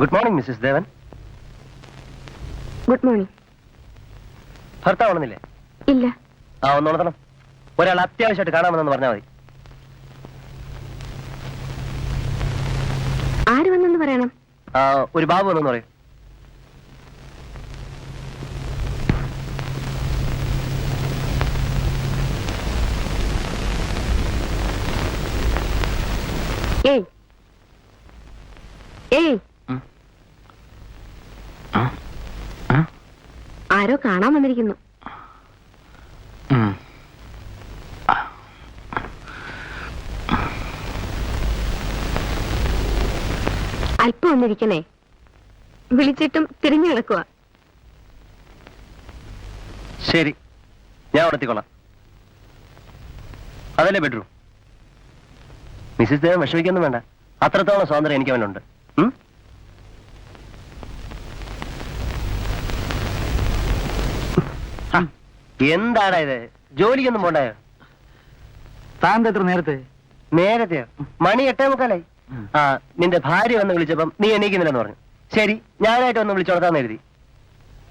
Good morning Mrs Devan good morning ഭർത്താവ് ഉണർന്നില്ലേ? ഇല്ല. ആ ഒന്ന് ഉണർത്തണം. ഒരാൾ അത്യാവശ്യമായിട്ട് കാണാമെന്ന് പറഞ്ഞാൽ മതി. ആര് വന്നെന്ന് പറയണം? ആ, ഒരു ബാബു വന്നെന്ന് പറയും. ഏയ്. ഏയ്. ആരോ കാണാൻ വന്നിരിക്കുന്നു. അല്പം ഒന്നിരിക്കണേ. വിളിച്ചിട്ടും തിരിഞ്ഞു കിടക്കുക ശരി. ഞാൻ ഉണർത്തിക്കൊള്ളാം അതല്ലേ ബെഡ്റൂം? മിസ്സിസ് ദേവൻ വിഷമിക്കൊന്നും വേണ്ട. അത്രത്തോളം സ്വാതന്ത്ര്യം എനിക്ക് അവനുണ്ട് എന്താടാ ഇത്? ജോലിക്കൊന്നും പോണ്ടായോ താങ്കൾ എത്ര നേരത്തെ? നേരത്തെയോ മണി എട്ടേ മുക്കാലായി. ആ നിന്റെ ഭാര്യ വന്ന് വിളിച്ചപ്പം നീ എണീക്കുന്നില്ലെന്ന് പറഞ്ഞു. ശരി ഞാനായിട്ട് വന്ന് വിളിച്ചോളത്താന്ന് എഴുതി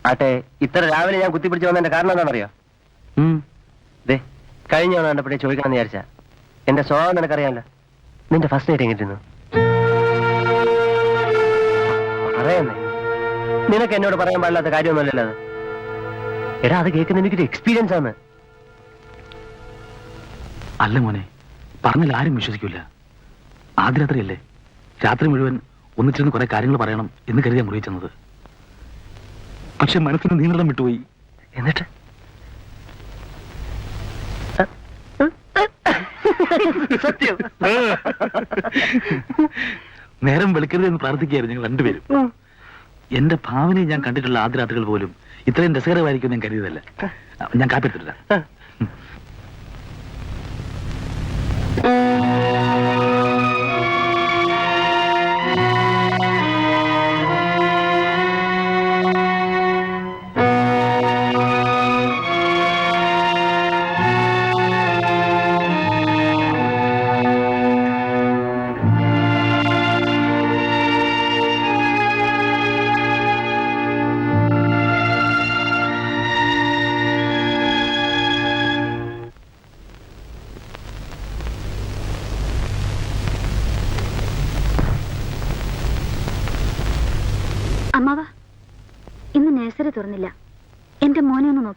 ആട്ടെ ഇത്ര രാവിലെ ഞാൻ കുത്തിപ്പിടിച്ച് വന്നതിന്റെ കാരണം എന്താണെന്നറിയോ? ദേ. കഴിഞ്ഞ തവണ കണ്ടപ്പോഴേ ചോദിക്കണമെന്ന് വിചാരിച്ച. എന്റെ സ്വഭാവം നിനക്കറിയാമല്ലോ. നിന്റെ ഫസ്റ്റ് ഡേറ്റ് എങ്ങനെ അറിയാന്നേ നിനക്ക് എന്നോട് പറയാൻ പാടില്ലാത്ത കാര്യമൊന്നുമല്ലല്ലോ അത്. എടാ അത് കേൾക്കുന്ന എനിക്കൊരു എക്സ്പീരിയൻസ് ആണ്. അല്ല മോനെ പറഞ്ഞാൽ ആരും വിശ്വസിക്കില്ല ആദ്യ രാത്രിയല്ലേ രാത്രി മുഴുവൻ ഒന്നിച്ചിരുന്ന് കുറെ കാര്യങ്ങൾ പറയണം എന്ന് കരുതിയാ മുറിയിൽ ചെന്നത്. പക്ഷെ മനസ്സിന് നിയന്ത്രണം വിട്ടുപോയി. എന്നിട്ട്? സത്യം. നേരം വെളുക്കരുത് എന്ന് പ്രാർത്ഥിക്കുകയായിരുന്നു ഞങ്ങൾ രണ്ടുപേരും. എന്റെ ഭാവനയെ ഞാൻ കണ്ടിട്ടുള്ള ആദ്യ രാത്രികൾ പോലും ഇത്രയും രസകരമായിരിക്കും ഞാൻ കരുതിയതല്ല. ഞാൻ കാപ്പിടുത്തില്ല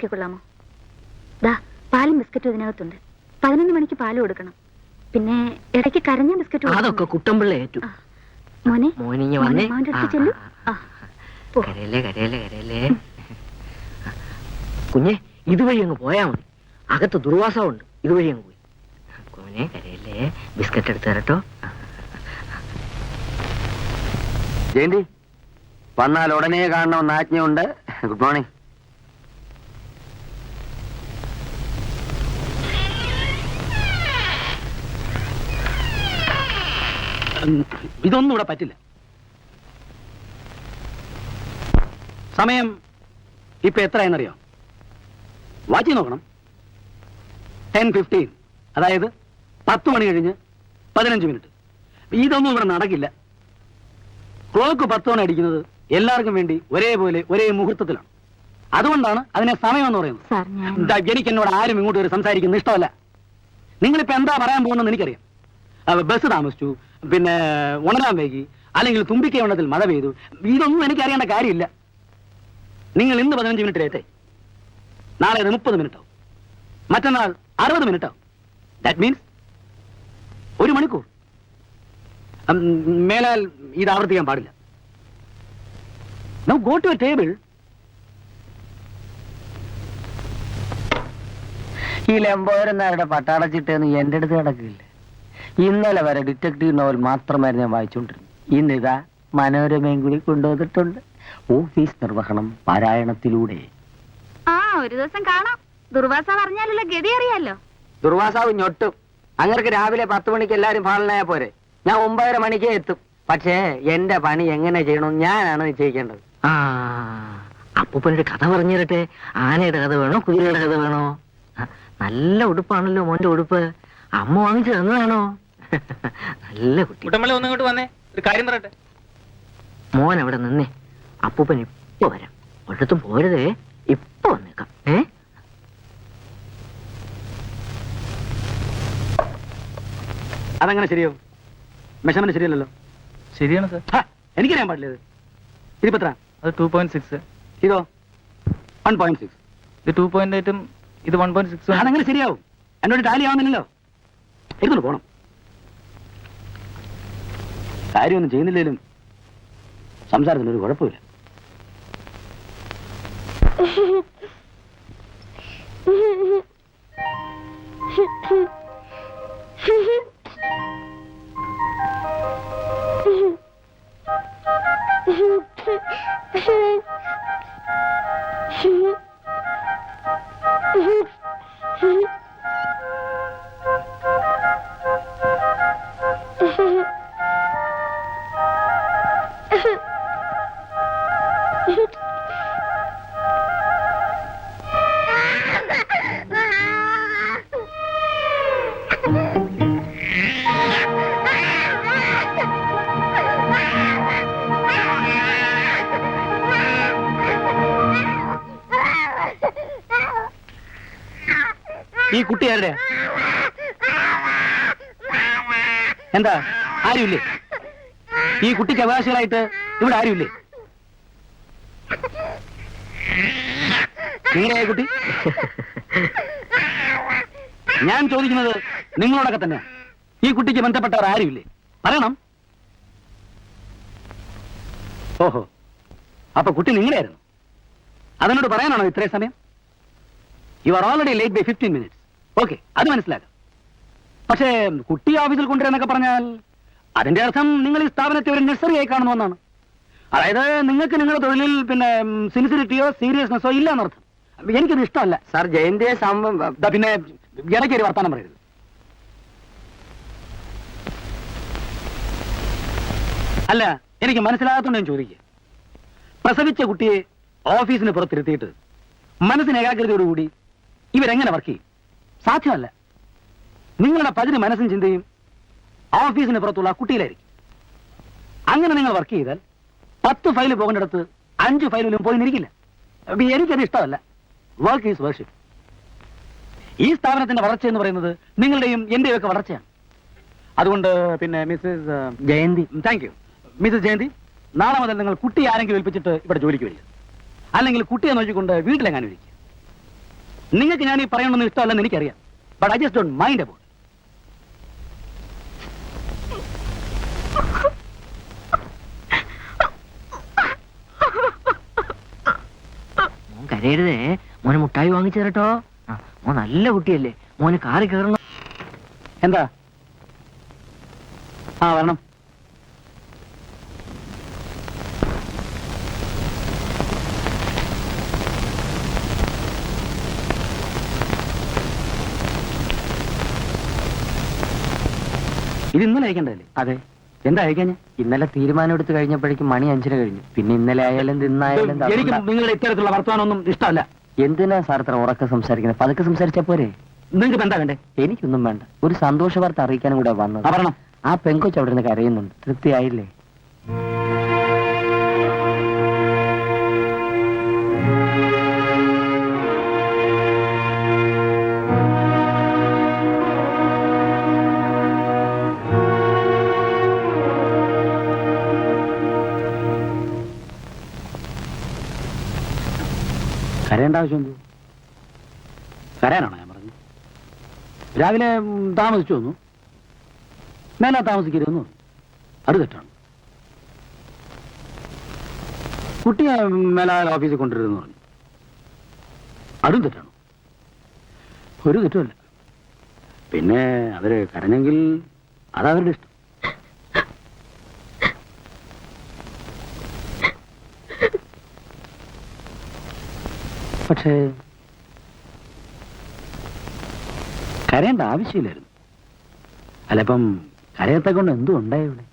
നോക്കിക്കൊള്ളാമോ? ദാ പാലും ബിസ്ക്കറ്റും ഇതിനകത്തുണ്ട്. പതിനൊന്ന് മണിക്ക് പാൽ കൊടുക്കണം. പിന്നെ ഇടയ്ക്ക് കരഞ്ഞ ബിസ്ക്കറ്റ് അതൊക്കെ കുട്ടമ്പിള്ള ഏറ്റു. മോനെ മോനിഞ്ഞ് മോനെ മോന്റെ അടുത്ത് ആ, ചെല്ലു. ആ, ആ. പോ. കരയല്ലേ കരയല്ലേ കരയല്ലേ. കുഞ്ഞെ ഇതുവഴി അങ്ങ് പോയാ മതി. അകത്ത് ദുർവാസമുണ്ട് ഇതുവഴി അങ്ങ് പോയി. കുഞ്ഞെ കരയല്ലേ. ബിസ്ക്കറ്റ് എടുത്തു തരട്ടോ. ജയന്തി വന്നാൽ ഉടനെ കാണണമെന്ന് ആജ്ഞയുണ്ട്. Good morning. ഇതൊന്നും ഇവിടെ പറ്റില്ല. സമയം ഇപ്പൊ എത്രയെന്നറിയോ വാച്ചി നോക്കണം. ടെൻ ഫിഫ്റ്റീൻ അതായത് പത്ത് മണി കഴിഞ്ഞ് പതിനഞ്ച് മിനിറ്റ്. ഇതൊന്നും ഇവിടെ നടക്കില്ല. ക്ലോക്ക് പത്ത് മണി അടിക്കുന്നത് എല്ലാവർക്കും വേണ്ടി ഒരേപോലെ ഒരേ മുഹൂർത്തത്തിലാണ്. അതുകൊണ്ടാണ് അതിനെ സമയം എന്ന് പറയുന്നത് എനിക്ക് എന്നോട് ആരും ഇങ്ങോട്ട് വരെ സംസാരിക്കുന്നത് ഇഷ്ടമല്ല. നിങ്ങളിപ്പോ എന്താ പറയാൻ പോകുന്നത് എനിക്കറിയാം. ബസ് താമസിച്ചു. പിന്നെ ഉണരാൻ വൈകി. അല്ലെങ്കിൽ തുമ്പിക്കൈ ഉണത്തിൽ മഴ പെയ്തു. ഇതൊന്നും എനിക്ക് അറിയേണ്ട കാര്യമില്ല. നിങ്ങൾ ഇന്ന് പതിനഞ്ച് മിനിറ്റ് ലേറ്റേ നാളെ അത് മുപ്പത് മിനിറ്റ് ആവും മറ്റന്നാൾ അറുപത് മിനിറ്റ് ദാറ്റ് മീൻസ് ഒരു മണിക്കൂർ. മേലാൽ ഇത് ആവർത്തിക്കാൻ പാടില്ല. Now go to a table ഈ ലംബോരനാരുടെ പട്ടാളച്ചിട്ടെന്ന് എന്റെ അടുത്ത് കിടക്കില്ല? ഇന്നലെ വരെ ഡിറ്റക്റ്റീവ് നോവൽ മാത്രമായിരുന്നു ഞാൻ വായിച്ചുകൊണ്ടിരുന്നത്. ഇന്നിതാ മനോരമയും കൂടി കൊണ്ടുവന്നിട്ടുണ്ട്. ഓഫീസ് നിർവഹണം പാരായണത്തിലൂടെ. ആ ഒരു ദിവസം കാണാം. ദുർവാസ പറഞ്ഞാലുള്ള ഗതി അറിയാലോ? ദുർവാസാവ് ഞൊട്ടും. അങ്ങനെ രാവിലെ പത്ത് മണിക്ക് എല്ലാരും ഫാളിനായ പോരെ. ഞാൻ ഒമ്പതര മണിക്ക് എത്തും. പക്ഷേ എന്റെ പണി എങ്ങനെ ചെയ്യണം ഞാനാണ് നിശ്ചയിക്കേണ്ടത്. ആ അപ്പൂപ്പനൊരു കഥ പറഞ്ഞു തരട്ടെ ആനയുടെ കഥ വേണോ കുതിരയുടെ കഥ വേണോ? ആ, നല്ല ഉടുപ്പാണല്ലോ മോന്റെ ഉടുപ്പ്. അമ്മ വാങ്ങിച്ചു തന്നതാണോ? നല്ല കുട്ടി. കുട്ടമ്പളി ഒന്നിങ്ങോട്ട് വന്നേ. ഒരു കാര്യം പറയട്ടെ. മോൻ അവിടെ നിന്നേ. അപ്പൂപ്പൻ ഇപ്പൊ വരാം. ഒരിടത്തും പോരുതേ. ഇപ്പൊ വന്നേക്കാം. ഏ? അതങ്ങനെ ശരിയാവും? മെഷർമെന്റ് ശരിയല്ലല്ലോ? ശരിയാണ് സർ. ഹാ, എനിക്കറിയാൻ പാടില്ല ഇത്. ഇതിപ്പോ എത്ര അത് ടു പോയിന്റ് സിക്സ് ഇതോ? വൺ പോയിന്റ് സിക്സ് ഇത് ടു പോയിന്റ് എയ്റ്റും ഇത് വൺ പോയിന്റ് സിക്സും അതങ്ങനെ ശരിയാവും? എന്നോട് ടാലി ആവുന്നില്ലല്ലോ എടുത്തോണ്ട് പോണം. കാര്യമൊന്നും ചെയ്യുന്നില്ലേലും സംസാരത്തിന് ഒരു കുഴപ്പമില്ല. ഈ കുട്ടി ആരുടെ? എന്താ? ആരുമില്ലേ? ഈ കുട്ടിക്ക് അവകാശികളായിട്ട് ഇവിടെ ആരുമില്ലേ? നിങ്ങളുടെ കുട്ടി? ഞാൻ ചോദിക്കുന്നത് നിങ്ങളോടൊക്കെ തന്നെ. ഈ കുട്ടിക്ക് ബന്ധപ്പെട്ടവർ ആരുമില്ലേ? പറയണം. ഓഹോ. അപ്പൊ കുട്ടി നിങ്ങളായിരുന്നു അതിനോട് പറയാനാണോ ഇത്രയും സമയം? You are already late by fifteen minutes okay അത് മനസ്സിലാക്കാം. പക്ഷേ കുട്ടി ഓഫീസിൽ കൊണ്ടുവരാന്നൊക്കെ പറഞ്ഞാൽ അതിന്റെ അർത്ഥം നിങ്ങൾ ഈ സ്ഥാപനത്തെ ഒരു നഴ്സറി ആയി കാണുന്നു എന്നാണ്. അതായത് നിങ്ങൾക്ക് നിങ്ങളുടെ തൊഴിലിൽ പിന്നെ സിൻസിരിറ്റിയോ സീരിയസ്നെസ്സോ ഇല്ല എന്നർത്ഥം. എനിക്കത് ഇഷ്ടമല്ല. സാർ ജയന്റെ പിന്നെ ഇടയ്ക്ക് ഒരു വർത്താനം പറയരുത്. അല്ല എനിക്ക് മനസ്സിലാകാത്തോണ്ട് ഞാൻ ചോദിക്കുക പ്രസവിച്ച കുട്ടിയെ ഓഫീസിന് പുറത്തിരുത്തിയിട്ട് മനസ്സിന് ഏകാഗ്രതയോടുകൂടി ഇവരെങ്ങനെ വർക്ക് ചെയ്യും? സാധ്യമല്ല. നിങ്ങളുടെ പതിന് മനസ്സും ചിന്തയും ഓഫീസിന് പുറത്തുള്ള കുട്ടിയിലായിരിക്കും. അങ്ങനെ നിങ്ങൾ വർക്ക് ചെയ്താൽ പത്ത് ഫയൽ പോകേണ്ടടുത്ത് അഞ്ച് ഫയലിലും പോയി നിൽക്കില്ല എനിക്കത് ഇഷ്ടമല്ല. വർക്ക് ഈസ് വർഷിപ്പ് ഈ സ്ഥാപനത്തിന്റെ വളർച്ച എന്ന് പറയുന്നത് നിങ്ങളുടെയും എന്റെയും ഒക്കെ വളർച്ചയാണ്. അതുകൊണ്ട് പിന്നെ Mrs Jayanthi thank you Mrs Jayanthi നാളെ മുതൽ നിങ്ങൾ കുട്ടി ആരെങ്കിലും ഏൽപ്പിച്ചിട്ട് ഇവിടെ ജോലിക്ക് വരിക. അല്ലെങ്കിൽ കുട്ടിയെ നോക്കിക്കൊണ്ട് വീട്ടിലെങ്ങാനും ഇരിക്കുക. നിങ്ങൾക്ക് ഞാൻ ഈ പറയണമെന്ന് ഇഷ്ടമല്ലെന്ന് എനിക്കറിയാം. But I just don't mind about കരയരുതേ. മോനെ മുട്ടായി വാങ്ങിച്ചു തരട്ടോ. മോൻ നല്ല കുട്ടിയല്ലേ. മോന് കാറി കയറണം. എന്താ? ആ വരണം. ഇത് ഇന്നലെ അയക്കണ്ടല്ലേ അതെ. എന്താ അയക്കാഞ്ഞ ഇന്നലെ തീരുമാനം എടുത്തു കഴിഞ്ഞപ്പോഴേക്കും മണി അഞ്ചിന് കഴിഞ്ഞു. പിന്നെ ഇന്നലെ ആയാലും ഇന്നായാലും എനിക്ക് നിങ്ങളുടെ ഇത്തരത്തിലുള്ള വർത്തമാനമൊന്നും ഇഷ്ടമല്ല. എന്തിനാ സാർ ഇത്ര ഉറക്കം സംസാരിക്കുന്നത്? പതുക്കെ സംസാരിച്ചാ പോരെ? നിങ്ങൾക്ക് എന്താ വേണ്ടേ? എനിക്കൊന്നും വേണ്ട. ഒരു സന്തോഷ വാർത്ത അറിയിക്കാനും കൂടെ വന്നത്. ആ പെങ്കൊച്ച് അവിടെ നിന്ന് കരയുന്നുണ്ട്. തൃപ്തിയായില്ലേ? കരയേണ്ട ആവശ്യം എന്തു കരയാനാണോ ഞാൻ പറഞ്ഞു രാവിലെ താമസിച്ചു വന്നു. മേല താമസിക്കരുതെന്നു അത് തെറ്റാണ്. കുട്ടിയെ മേലാ ഓഫീസിൽ കൊണ്ടുവരുമെന്ന് പറഞ്ഞു. അതും തെറ്റാണ്. ഒരു തെറ്റുമല്ല. പിന്നെ അവർ കരഞ്ഞെങ്കിൽ അതവരുടെ ഇഷ്ടം. പക്ഷേ കരയേണ്ട ആവശ്യമില്ലായിരുന്നു. അല്ല ഇപ്പം കരയത്തെ കൊണ്ട് എന്തും ഉണ്ടായി ഇവിടെ?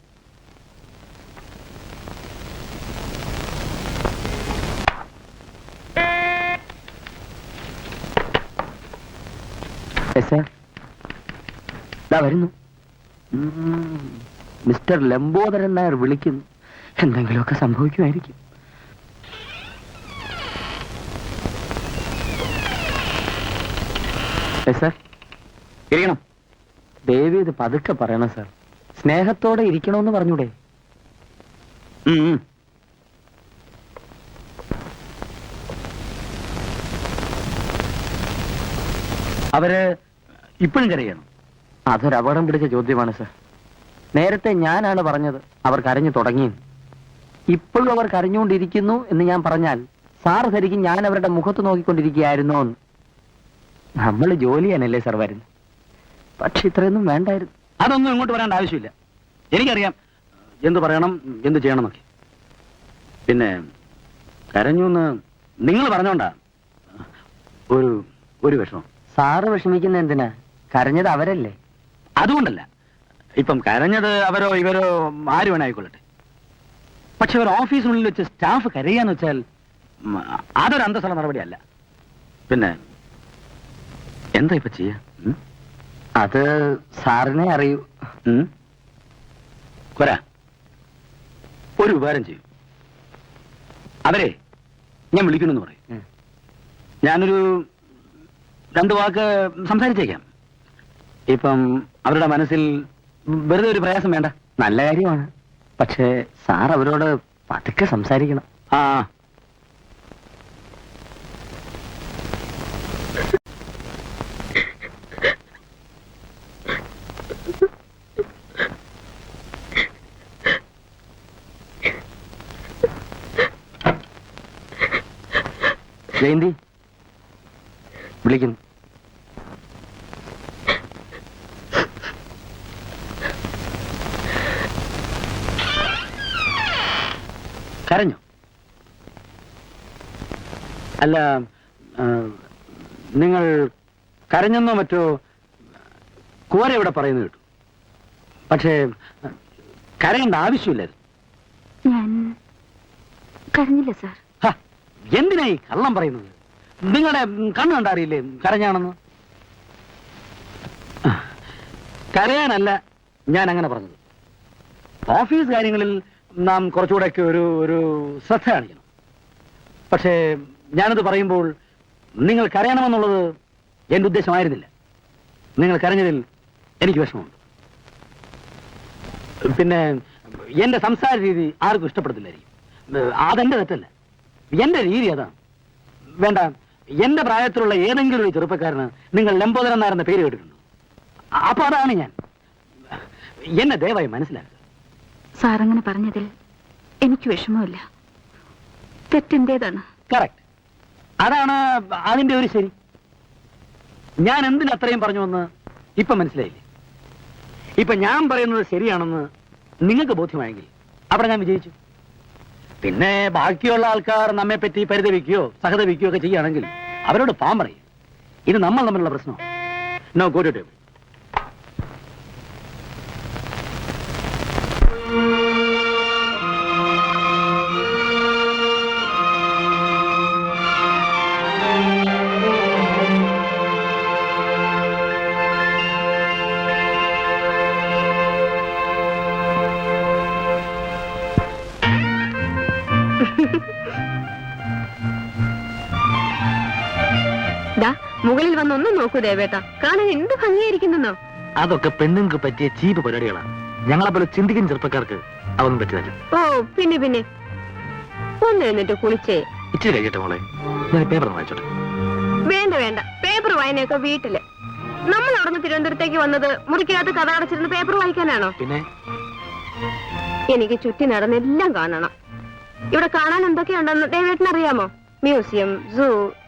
വരുന്നു. മിസ്റ്റർ ലംബോദരൻ നായർ വിളിക്കുന്നു. എന്തെങ്കിലുമൊക്കെ സംഭവിക്കുമായിരിക്കും. സാർ. ഇരിക്കണം. ദേവി ഇത് പതുക്കെ പറയണം സർ. സ്നേഹത്തോടെ ഇരിക്കണമെന്ന് പറഞ്ഞൂടെ. അവർ ഇപ്പോഴും കരയണം അതൊരു അപകടം പിടിച്ച ചോദ്യമാണ് സർ. നേരത്തെ ഞാനാണ് പറഞ്ഞത് അവർ കരഞ്ഞു തുടങ്ങി. ഇപ്പോഴും അവർ കരഞ്ഞുകൊണ്ടിരിക്കുന്നു എന്ന് ഞാൻ പറഞ്ഞാൽ സാർ ധരിക്കും ഞാൻ അവരുടെ മുഖത്ത് നോക്കിക്കൊണ്ടിരിക്കുകയായിരുന്നോ എന്ന്. നമ്മൾ ജോലി ചെയ്യാനല്ലേ സാർ വരുന്നത് പക്ഷെ ഇത്രയൊന്നും വേണ്ടായിരുന്നു. അതൊന്നും ഇങ്ങോട്ട് വരേണ്ട ആവശ്യമില്ല. എനിക്കറിയാം. എന്ത് പറയണം എന്ത് ചെയ്യണം എന്നൊക്കെ. പിന്നെ കരഞ്ഞു എന്ന് നിങ്ങൾ പറഞ്ഞോണ്ടാ? ഒരു ഒരു വിഷമം. സാറ് വിഷമിക്കുന്ന എന്തിനാ? കരഞ്ഞത് അവരല്ലേ? അതുകൊണ്ടല്ല. ഇപ്പം കരഞ്ഞത് അവരോ ഇവരോ ആര് വേണേ ആയിക്കൊള്ളട്ടെ. പക്ഷെ ഒരു ഓഫീസിനുള്ളിൽ വെച്ച് സ്റ്റാഫ് കരയാന്ന് വെച്ചാൽ അതൊരു അന്തസ്സുള്ള നടപടിയല്ല. പിന്നെ എന്താ ഇപ്പൊ ചെയ്യാ? അത് സാറിനെ അറിയൂ. കൊരാ ഒരു ഉപകാരം ചെയ്യും. അവരെ ഞാൻ വിളിക്കണമെന്ന് പറയും. ഞാനൊരു രണ്ടു വാക്ക് സംസാരിച്ചേക്കാം. ഇപ്പം അവരുടെ മനസ്സിൽ വെറുതെ ഒരു പ്രയാസം വേണ്ട. നല്ല കാര്യമാണ്. പക്ഷേ സാർ അവരോട് പതുക്കെ സംസാരിക്കണം. ആ ജയന്തി? വിളിക്കുന്നു. കരഞ്ഞു? അല്ല നിങ്ങൾ കരഞ്ഞെന്നോ മറ്റോ കോര ഇവിടെ പറയുന്നത് കേട്ടു. പക്ഷേ കരയേണ്ട ആവശ്യമില്ലായിരുന്നു. ഞാൻ കരഞ്ഞില്ല സാർ. എന്തിനായി കള്ളം പറയുന്നത്? നിങ്ങളുടെ കണ്ണ് കണ്ടറിയില്ലേ കരഞ്ഞാണെന്ന്? കരയാനല്ല ഞാൻ അങ്ങനെ പറഞ്ഞത്. ഓഫീസ് കാര്യങ്ങളിൽ നാം കുറച്ചുകൂടെയൊക്കെ ഒരു ഒരു ശ്രദ്ധ കാണിക്കണം. പക്ഷേ ഞാനത് പറയുമ്പോൾ നിങ്ങൾ കരയണമെന്നുള്ളത് എന്റെ ഉദ്ദേശമായിരുന്നില്ല. നിങ്ങൾ കരഞ്ഞതിൽ എനിക്ക് വിഷമമുണ്ട്. പിന്നെ എന്റെ സംസാര രീതി ആർക്കും ഇഷ്ടപ്പെടുന്നില്ലായിരിക്കും അതെന്റെ തെറ്റല്ല. എന്റെ രീതി അതാണ് വേണ്ട എന്റെ പ്രായത്തിലുള്ള ഏതെങ്കിലും ഒരു ചെറുപ്പക്കാരന് നിങ്ങൾ ലംബോദരൻ നായരെന്ന പേര് കേട്ടിട്ടുണ്ടോ? അപ്പൊ അതാണ് ഞാൻ. എന്നെ ദയവായി മനസ്സിലാക്കുക. സാറങ്ങനെ പറഞ്ഞതിൽ എനിക്ക് വിഷമമില്ല. തെറ്റെന്റേതാണ്. കറക്റ്റ് അതാണ് അതിന്റെ ഒരു ശരി. ഞാൻ എന്തിനു അത്രയും പറഞ്ഞു എന്ന് ഇപ്പൊ മനസ്സിലായില്ലേ? ഇപ്പൊ ഞാൻ പറയുന്നത് ശരിയാണെന്ന് നിങ്ങൾക്ക് ബോധ്യമായെങ്കിൽ അവിടെ ഞാൻ വിജയിച്ചു. പിന്നെ ബാക്കിയുള്ള ആൾക്കാർ നമ്മെ പറ്റി പരിതപിക്കുകയോ സഹതപിക്കുകയോ ഒക്കെ ചെയ്യുകയാണെങ്കിൽ അവരോട് പാമ്പറയും. ഇത് നമ്മൾ തമ്മിലുള്ള പ്രശ്നമാണ്. നോ ഗോ ടു ടേബിൾ വന്നൊന്നും നോക്കൂ ദേവേട്ട. കാണാൻ എന്ത് ഭംഗിയായിരിക്കുന്നോ അതൊക്കെ പെണ്ണുങ്ങൾക്ക് പറ്റിയ ചീപ്പ് പരിപാടികളാണ് ഞങ്ങളെ പോലെ ചിന്തിക്കുന്ന ചെറുപ്പക്കാർക്ക് അതൊന്നും പറ്റില്ല ഓ പിന്നെ പിന്നെ. ഒന്ന് എന്നിട്ട് കുളിച്ചേ. ഇച്ചിരി കഴിയട്ടെ മോളെ. ഞാൻ പേപ്പർ വായിച്ചോട്ടെ. വേണ്ട വേണ്ട. പേപ്പർ വായനയൊക്കെ വീട്ടിൽ. നമ്മൾ അവിടുന്ന് തിരുവനന്തപുരത്തേക്ക് വന്നത് മുറിക്കകത്ത് കഥ അടച്ചിരുന്ന് പേപ്പർ വായിക്കാനാണോ? പിന്നെ? എനിക്ക് ചുറ്റി നടന്നെല്ലാം കാണണം. ഇവിടെ കാണാൻ എന്തൊക്കെയുണ്ടെന്ന് ദേവേട്ടനറിയാമോ? മ്യൂസിയം സൂ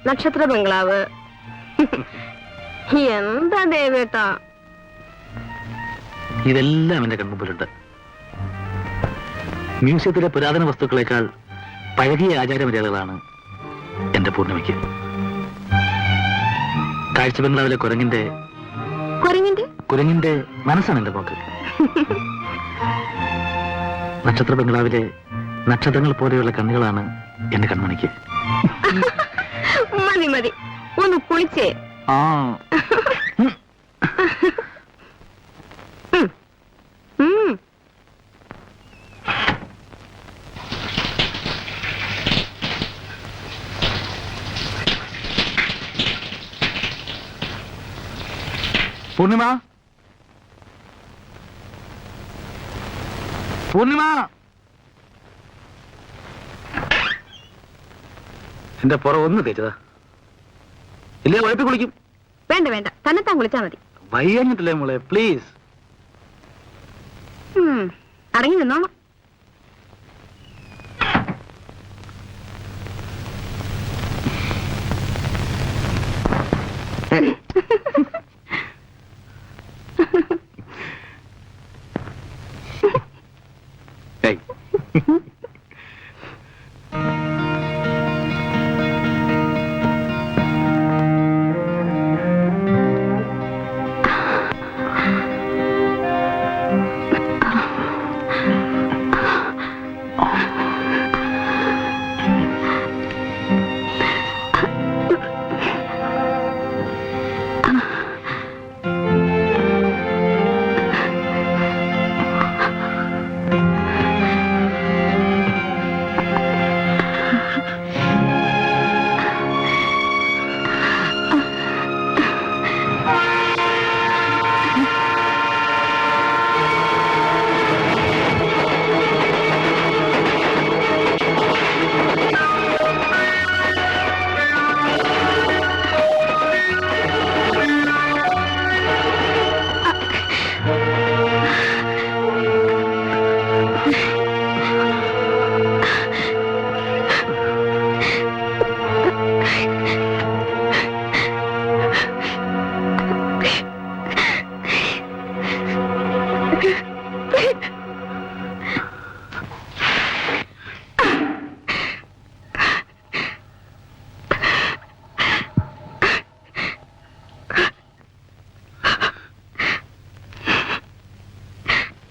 നക്ഷത്ര ബംഗ്ലാവ്. എന്താ ദേവേട്ടാ? ഇതെല്ലാം എന്റെ കൺമുമ്പിലുണ്ട്. മ്യൂസിയത്തിലെ പുരാതന വസ്തുക്കളെക്കാൾ പഴകിയ ആചാരമര്യാദകളാണ് എന്റെ പൂർണിമയ്ക്ക്. കാഴ്ച ബംഗ്ലാവിലെ കുരങ്ങിന്റെ കുരങ്ങിന്റെ? കുരങ്ങിന്റെ മനസ്സാണ് എന്റെ പോക്ക്. നക്ഷത്ര ബംഗ്ലാവിലെ നക്ഷത്രങ്ങൾ പോലെയുള്ള കണ്ണുകളാണ് എന്റെ കൺമണിക്ക് മതി മതി ഒന്ന് കുളിച്ചേ. ആ. പൂർണിമ? പൂർണിമ? എന്റെ പുറം ഒന്ന് തേച്ചതാ. ഇല്ലേ ഉഴപ്പി കുളിക്കും. വേണ്ട വേണ്ട. തന്നെത്താൻ കുളിച്ചാ മതി. വയ്യഞ്ഞിട്ടില്ലേ മോളെ? പ്ലീസ് ഉം, അടങ്ങി